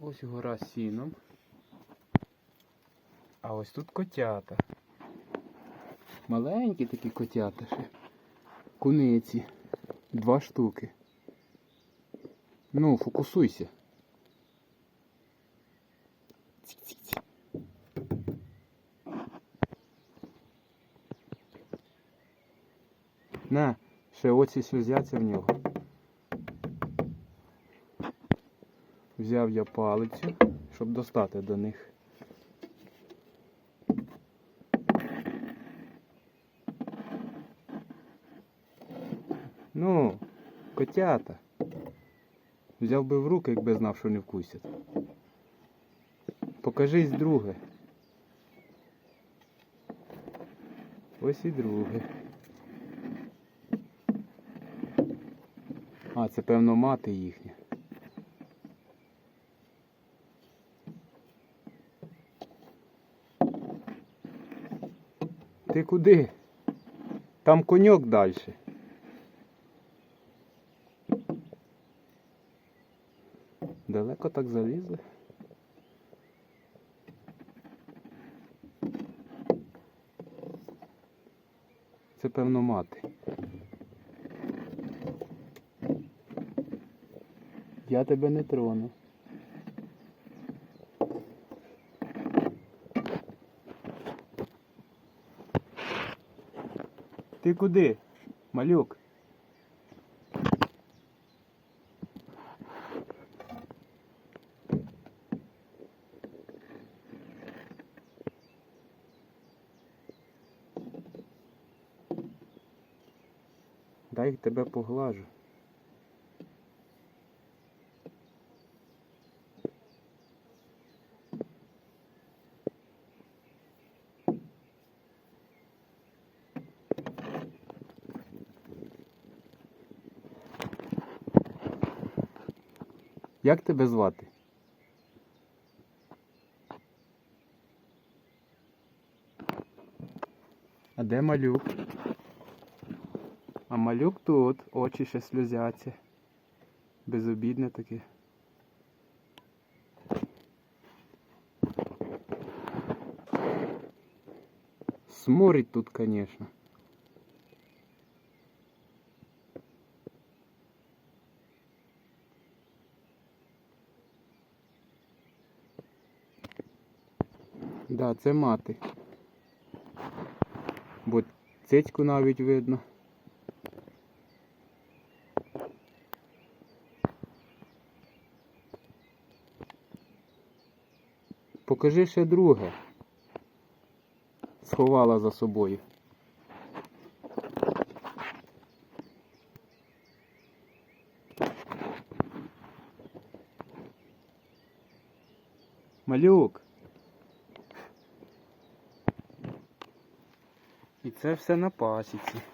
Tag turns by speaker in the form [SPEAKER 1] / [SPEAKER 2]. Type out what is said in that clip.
[SPEAKER 1] Ось гора сіном. А ось тут котята. Маленькі такі котята ще. Куниці. Два штуки. Ну, фокусуйся. На, ще оці сльозяться в нього. Взяв я палицю, щоб достати до них. Ну, котята. Взяв би в руки, якби знав, що не вкусять. Покажись друге. Ось і друге. А, це певно мати їхня. Ти куди? Там коньок далі. Далеко так залізли. Це певно мати. Я тебе не трону. Ти куди, малюк? Дай тебе поглажу. Як тебе звати? А де малюк? А малюк тут, очі ще сльозяться. Безобідне таке. Сморить тут, конечно. Да, це мати. Бо цицьку навіть видно. Покажи ще друге. Сховала за собою. Малюк. І це все на пасіці.